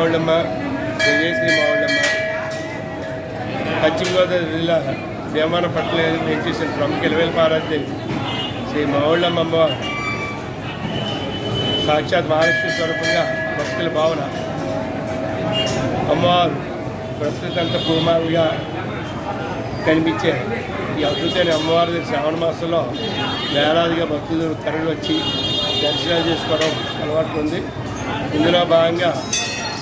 మావుళ్ళమ్మ జయశ్రీ మావుళ్ళమ్మ. పశ్చిమ గోదావరి జిల్లా భీమాన పట్ల చేసిన ప్రముఖ ఎలవేల పారాదేవి శ్రీ మావుళ్ళమ్మ అమ్మవారు సాక్షాత్ మహాలక్ష్మి స్వరూపంగా భక్తుల భావన. అమ్మవారు ప్రస్తుతంత భూమావిగా కనిపించే ఈ అద్భుతమైన అమ్మవారి శ్రావణ మాసంలో వేలాదిగా భక్తులు తరలి వచ్చి దర్శనాలు చేసుకోవడం అలవాటు ఉంది. ఇందులో భాగంగా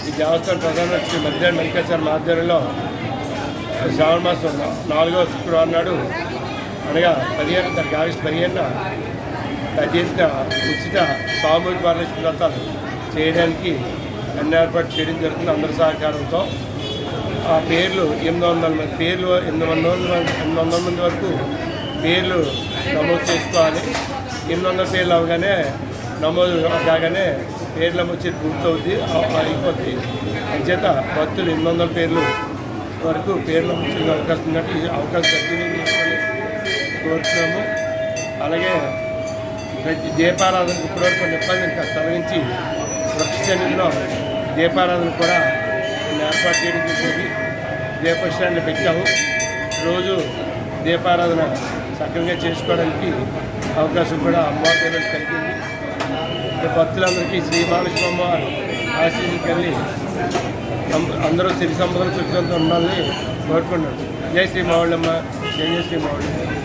ఈ దేవస్థానం ప్రధాన శ్రీ మధ్యాహ్న మల్లికాచార్య ఆధ్వర్యంలో శ్రావణ మాసం నాలుగవ శుక్రవారం నాడు అనగా పదిహేను తరగతి ఆగస్టు పదిహేనున అత్యంత ఉచిత సామూహిక వరలక్ష్మి వ్రతాలు చేయడానికి అన్ని ఏర్పాటు చేయడం జరుగుతుంది అందరి సహకారంతో. ఆ పేర్లు ఎనిమిది వందల మంది పేర్లు ఎనిమిది వందల ఎనిమిది వందల మంది వరకు పేర్లు నమోదు చేసుకోవాలి. ఎనిమిది వందల పేర్లు అవగానే నమోదు కాగానే పేర్ల వచ్చి పూర్తవుద్ది అయిపోద్ది. అంచేత భక్తులు ఎనిమిది వందల పేర్లు వరకు పేర్లు నమోదు అవకాశం ఉన్నట్టు ఈ అవకాశం తగ్గింది కోరుతున్నాము. అలాగే ప్రతి దీపారాధన ఇప్పటివరకు నిబంధన కాస్త తొలగించి వృక్ష దీపారాధన కూడా కొన్ని ఏర్పాటు చేయడం జరిగింది. దీపశ్రాన్ని పెట్టాము. రోజు దీపారాధన సక్రమంగా చేసుకోవడానికి అవకాశం కూడా అమ్మవారి కలిగింది. భక్తులందరికీ శ్రీ మహాలక్ష్మి అమ్మవారు ఆశీస్సులు అందరూ సిరి సంపదలు సుఖంతో ఉండాలని కోరుకున్నాను జై శ్రీ మావళ్ళమ్మ జై జై శ్రీ మావళ్ళమ్మ.